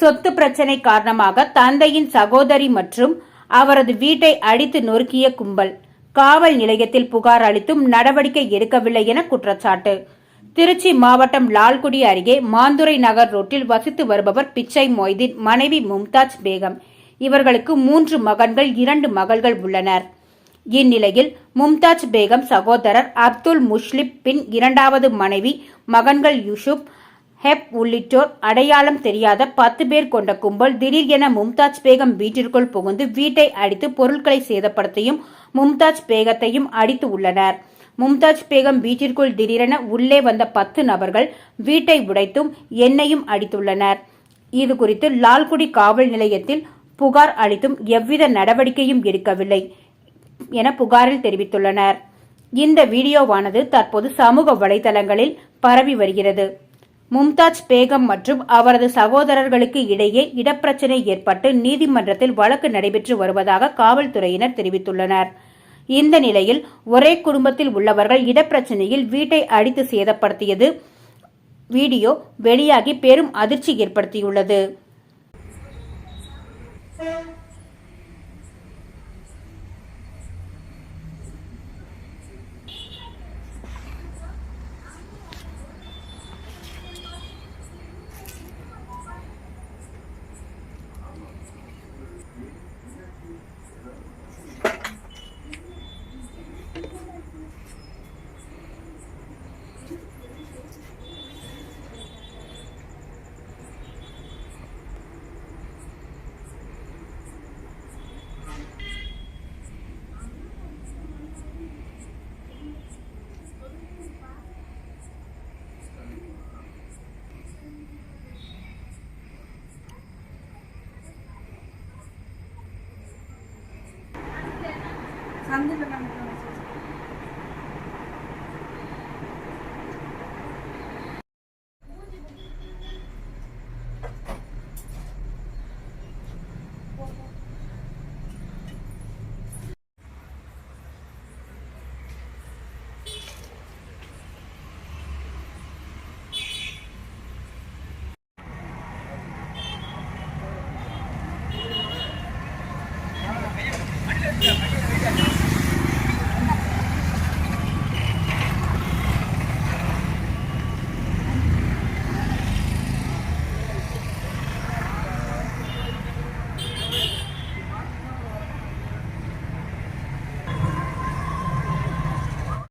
சொத்து பிரச்சனை காரணமாக தந்தையின் சகோதரி மற்றும் அவரது வீட்டை அடித்து நொறுக்கிய கும்பல். காவல் நிலையத்தில் புகார் அளித்தும் நடவடிக்கை எடுக்கவில்லை என குற்றச்சாட்டு. திருச்சி மாவட்டம் லால்குடி அருகே மாந்துரை நகர் ரோட்டில் வசித்து வருபவர் பிச்சை மொய்தீன் மனைவி மும்தாஜ் பேகம். இவர்களுக்கு மூன்று மகன்கள் இரண்டு மகள்கள் உள்ளனர். இந்நிலையில் மும்தாஜ் பேகம் சகோதரர் அப்துல் முஷ்லிப் பின் இரண்டாவது மனைவி மகன்கள் யூசுப் ஹெப் உள்ளிட்டோர் அடையாளம் தெரியாத பத்து பேர் கொண்ட கும்பல் திடீரென மும்தாஜ் பேகம் வீட்டிற்குள் புகுந்து வீட்டை அடித்து பொருட்களை சேதப்படுத்தியும் மும்தாஜ் பேகத்தையும் அடித்து உள்ளனர். மும்தாஜ் பேகம் வீட்டிற்குள் திடீரென உள்ளே வந்த பத்து நபர்கள் வீட்டை உடைத்தும் எண்ணெயும் அடித்துள்ளனர். இது குறித்து லால்குடி காவல் நிலையத்தில் புகார் அளித்தும் எவ்வித நடவடிக்கையும் எடுக்கவில்லை என புகாரில் தெரிவித்துள்ளனர். இந்த வீடியோவானது தற்போது சமூக வலைதளங்களில் பரவி வருகிறது. மும்தாஜ் பேகம் மற்றும் அவரது சகோதரர்களுக்கு இடையே இடப்பிரச்சினை ஏற்பட்டு நீதிமன்றத்தில் வழக்கு நடைபெற்று வருவதாக காவல்துறையினர் தெரிவித்துள்ளனர். இந்த நிலையில் ஒரே குடும்பத்தில் உள்ளவர்கள் இடப்பிரச்சனையில் வீட்டை அடித்து சேதப்படுத்தியது வீடியோ வெளியாகி பெரும் அதிர்ச்சி ஏற்படுத்தியுள்ளது. 看那个，看那个